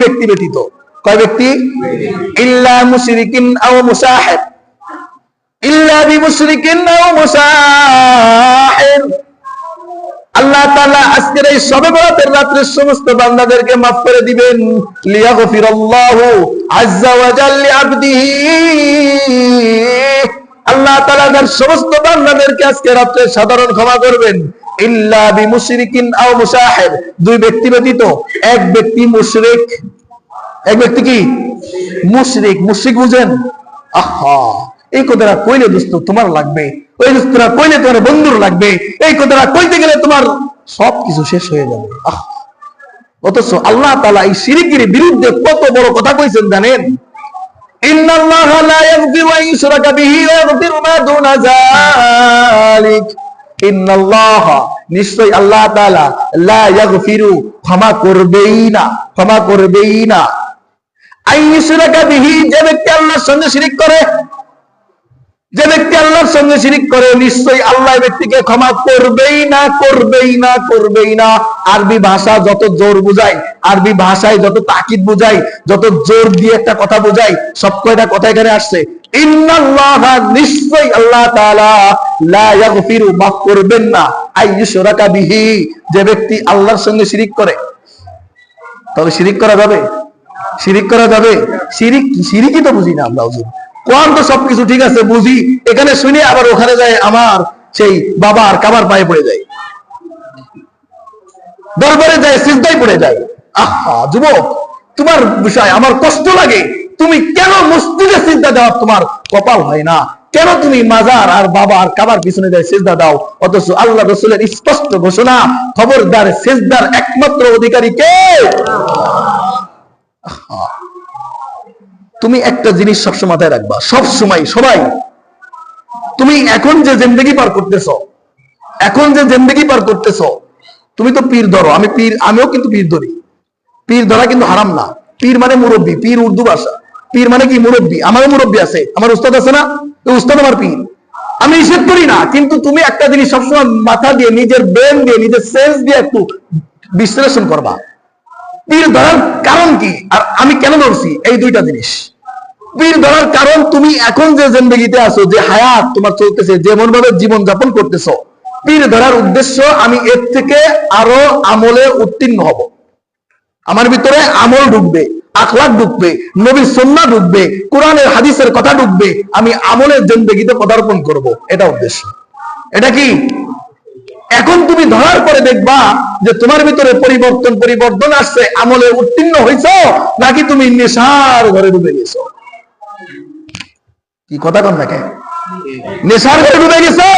ব্যক্তি ব্যতীত। কয় ব্যক্তি? ইল্লা মুশরিকিন আও মুসাহির ইল্লা বিমুশরিকিন আও মুসাহির আল্লাহ তাআলা আজকের এই শবে বরাতের রাত্রে সমস্ত বান্দাদেরকে maaf করে দিবেন। লিয়াগফিরাল্লাহু আজ্জা ওয়া আবদিহি আল্লাহ তাআলা তার সমস্ত বান্দাদেরকে আজকে রাত্রে সাধারণ ক্ষমা করবেন। ইল্লা দুই ব্যক্তি ব্যতীত এক ব্যক্তি মুশরিক। এক ব্যক্তি কি? মুশরিক। মুশরিক বুঝেন? আহা! এই কথাটা কইলে দোস্ত তোমার লাগবে। ওই দোস্তরা কইলে তোমার বন্ধুর লাগবে। এই কথাটা কইতে গেলে তোমার শেষ হয়ে যাবে। অথচ আল্লাহ তাআলা এই শিরিকের বিরুদ্ধে কত বড় কথা কইছেন জানেন? إن নিশ্চয় আল্লাহ ফিরু ক্ষমা করবেই না, ক্ষমা করবেই না। আই যে ব্যক্তি আল্লাহর সঙ্গে শিরিক করে যে ব্যক্তি আল্লাহর সঙ্গে শিরিক করে, নিশ্চয়ই আল্লাহ ব্যক্তিকে ক্ষমা করবেই না করবেই না করবেই না। আরবি ভাষা যত জোর বুঝায়, আরবি ভাষায় যত তাকিদ বুঝায়, যত জোর দিয়ে একটা কথা বুঝায়, সব কয়টা কথা এখানে আসছে? আল্লাহ মাফ করবেন না। বিহি, যে ব্যক্তি আল্লাহর সঙ্গে শিরিক করে। তবে শিরিক করা যাবে? শিরিক করা যাবে? শিরিক, শিরিকই তো বুঝি না কোরআন তো সবকিছু ঠিক আছে, বুঝি। এখানে শুনে আবার ওখানে যায় আমার সেই বাবার কাবার পায়ে পড়ে যায়। দরবারে যায় সিজদাই পড়ে যায়। আহা, যুবক, তোমার বিষয়, আমার কষ্ট লাগে। তুমি কেন মসজিদে সিজদা দেওয়ার তোমার কপাল হয় না? কেন তুমি মাজার আর বাবা আর কাবার পিছনে যায় সিজদা দাও? অথচ আল্লাহ রসুলের স্পষ্ট ঘোষণা, খবরদার সিজদার একমাত্র অধিকারী কে? তুমি একটা জিনিস সবসময় মাথায় রাখবা। সব সময় সবাই। তুমি এখন যে জিন্দগি পার করতেছ, এখন যে জিন্দগি পার করতেছ, তুমি তো পীর ধরো। আমি পীর, আমিও কিন্তু পীর ধরি। পীর ধরা কিন্তু হারাম না। পীর মানে মুরব্বী, পীর উর্দু ভাষা। পীর মানে কি মুরব্বী? আমারও মুরব্বী আছে। আমার উস্তাদ আছে না? উস্তাদ আমার পীর। আমি নিষেধ করি না, কিন্তু তুমি একটা জিনিস সবসময় মাথা দিয়ে, নিজের ব্রেন দিয়ে, নিজের সেন্স দিয়ে একটু বিশ্লেষণ করবা। পীর ধরার কারণ কি? আর আমি কেন ধরছি? এই দুইটা জিনিস। পীর ধরার কারণ তুমি এখন যে জিন্দগিতে আছো, যে হায়াত তোমার চলতেছে যেমন ভাবে জীবন যাপন করতেছো, পীর ধরার উদ্দেশ্য আমি এর থেকে আরও আমলে উত্তীর্ণ হব। আমার ভিতরে আমল ঢুকবে, আখলাক ঢুকবে, নবীর সন্না ঢুকবে, কোরআনের, হাদিসের কথা ঢুকবে, আমি আমলের জিন্দগিতে পদার্পণ করব, এটা উদ্দেশ্য। এটা কি? এখন তুমি ধরার পরে দেখবা যে তোমার ভিতরে পরিবর্তন পরিবর্তন আসছে, আমলে উত্তীর্ণ হয়েছ নাকি তুমি নেশার ঘরে ডুবে গেছো? কি কথা কন দেখে নেশার ঘরে ডুবে গেছো?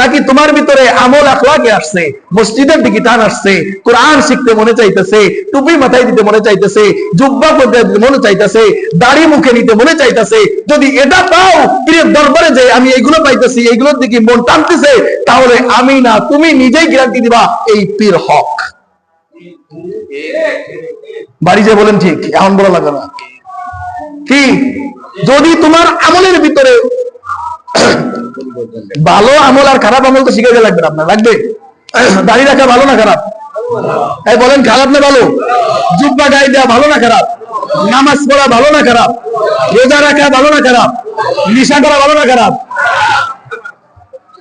নাকি তোমার ভিতরে আমল আখলাকে আসছে, মসজিদের দিকে টান আসছে, কোরআন শিখতে মনে চাইতেছে, টুপি মাথায় দিতে মনে চাইতেছে, জুব্বা করতে মনে চাইতেছে, দাড়ি মুখে নিতে মনে চাইতেছে, যদি এটা পাও প্রিয় দরবারে যে আমি এইগুলো পাইতেছি এইগুলোর দিকে মন টানতেছে, তাহলে আমি না, তুমি নিজেই গ্যারান্টি দিবা এই পীর হক। বাড়ি যে বলেন ঠিক, এখন বলা লাগবে না। কি? যদি তোমার আমলের ভিতরে ভালো আমল আর খারাপ আমল তো শিখাইতে লাগবে আপনার, লাগবে? দাঁড়িয়ে রাখা ভালো না খারাপ? এই বলেন, খারাপ না ভালো? জুব্বা গায়ে দেওয়া ভালো না খারাপ? নামাজ পড়া ভালো না খারাপ? রোজা রাখা ভালো না খারাপ? নিশা করা ভালো না খারাপ?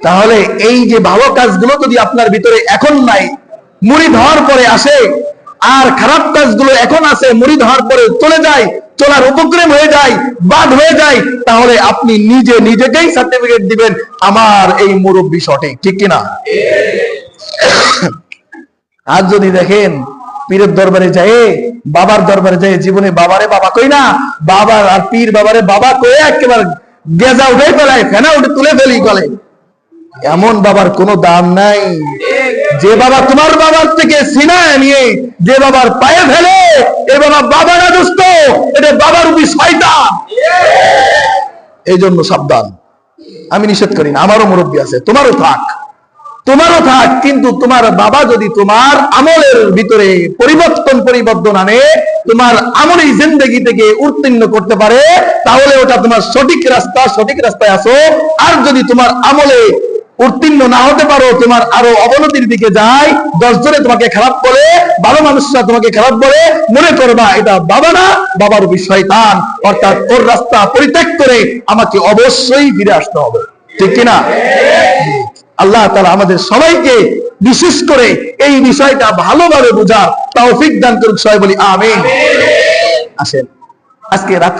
তাহলে এই যে ভালো কাজগুলো যদি আপনার ভিতরে এখন নাই মুড়ি ধর পরে আসে আর খারাপ কাজগুলো এখন আছে, মুড়ি হওয়ার পরে চলে যায়, চলার উপক্রম হয়ে যায়, বাদ হয়ে যায়, তাহলে আপনি নিজে নিজেকেই সার্টিফিকেট দিবেন, আমার এই মুরব্বী সঠিক, ঠিক কিনা? আজ যদি দেখেন, পীরের দরবারে যায় বাবার দরবারে যায়, জীবনে বাবারে বাবা কই না? বাবার আর পীর বাবারে বাবা কয়ে একেবারে গেজা উঠে ফেলায়, ফেনা উঠে তুলে ফেলি গলে এমন বাবার কোনো দাম নাই। যে বাবা তোমার বাবার থেকে সিনায় নিয়ে যে বাবার পায়ে ফেলে, এ বাবা বাবা না দোস্ত এটা বাবার উপর শয়তান। এই জন্য সাবধান। আমি নিষেধ করি না, আমারও মুরব্বী আছে, তোমারও থাক। তোমারও থাক, কিন্তু তোমার বাবা যদি তোমার আমলের ভিতরে পরিবর্তন পরিবর্তন আনে, তোমার আমলি জিন্দগি থেকে উত্তীর্ণ করতে পারে, তাহলে ওটা তোমার সঠিক রাস্তা, সঠিক রাস্তায় আসো। আর যদি তোমার আমলে উত্তীর্ণ না হতে পারো, তোমার আরও অবনতির দিকে যায়। দশ জনে তোমাকে খারাপ বলে, ভালো মানুষরা তোমাকে খারাপ বলে, মনে করবা, এটা বাবা না, বাবার বিষয় তান অর্থাৎ ওর রাস্তা পরিত্যাগ করে আমাকে অবশ্যই ফিরে আসতে হবে। ঠিক কিনা? আল্লাহ তালা আমাদের সবাইকে বিশেষ করে এই বিষয়টা ভালোভাবে বোঝার তৌফিক দান করুক, সবাই বলি, আমিন। আসেন। আজকে রাত্রে